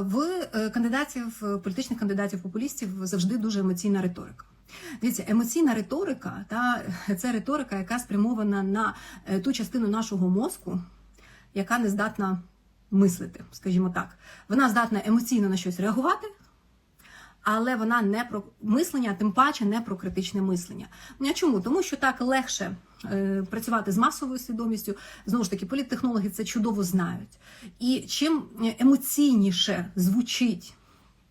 В е, кандидатів, е, політичних кандидатів популістів завжди дуже емоційна риторика. Дивіться, емоційна риторика та це риторика, яка спрямована на е, ту частину нашого мозку, яка не здатна мислити, скажімо так. Вона здатна емоційно на щось реагувати. Але вона не про мислення, тим паче не про критичне мислення. Ну, а чому? Тому що так легше е, працювати з масовою свідомістю. Знову ж таки, політтехнологи це чудово знають. І чим емоційніше звучить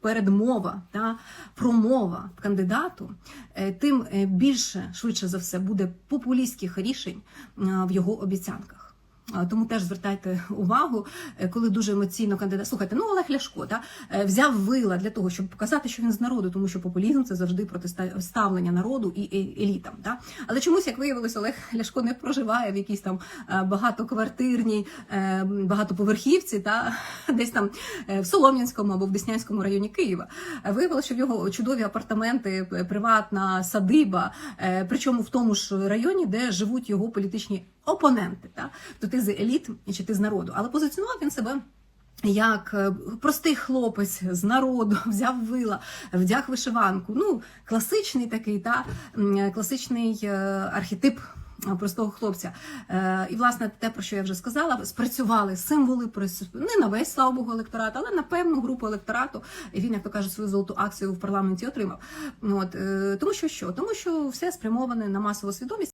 передмова та промова кандидату, е, тим е, більше, швидше за все, буде популістських рішень е, в його обіцянках. Тому теж звертайте увагу, е, коли дуже емоційно кандидат. Слухайте, ну Олег Ляшко та, е, взяв вила для того, щоб показати, що він з народу, тому що популізм це завжди протиставлення народу і е- елітам. Та? Але чомусь, як виявилось, Олег Ляшко не проживає в якійсь там багатоквартирній, багатоповерхівці, та десь там в Солом'янському або в Деснянському районі Києва. Виявилося, що в його чудові апартаменти, приватна садиба, причому в тому ж районі, де живуть його політичні опоненти. Та? То ти з еліт чи ти з народу. Але позиціонував він себе. Як е, простий хлопець з народу взяв вила, вдяг вишиванку. Ну, класичний такий, та класичний е, архетип е, простого хлопця. Е, І, власне, те, про що я вже сказала, спрацювали символи не на весь слава Богу електорат, але на певну групу електорату. І він, як то кажуть, свою золоту акцію в парламенті отримав. От, е, тому що що? Тому що все спрямоване на масову свідомість.